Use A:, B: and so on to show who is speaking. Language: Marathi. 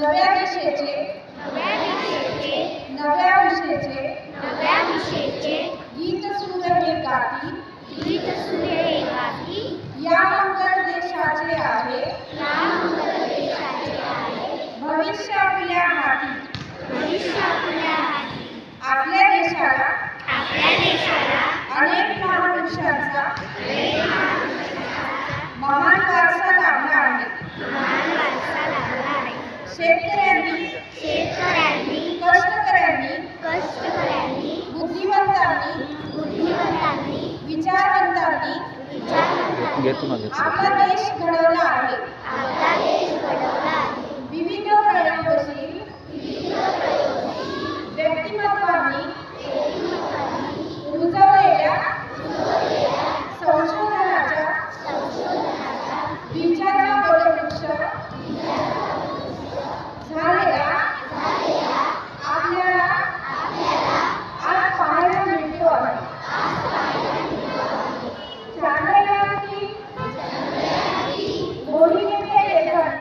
A: नव्या दिशेचे नव्या विषयाचे गीत सूर्य हे गाती. या मंगल देशाचे आहे. भविष्य आपल्या हाती आपल्या शेतकऱ्यांनी
B: शेतकऱ्यांनी
A: कष्टकऱ्यांनी
B: कष्टकऱ्यांनी
A: बुद्धिमंतांनी
B: बुद्धिमत्तांनी
A: विचारवंतांनी
B: विचारवंतांनी
A: आपला देश घडवला आहे.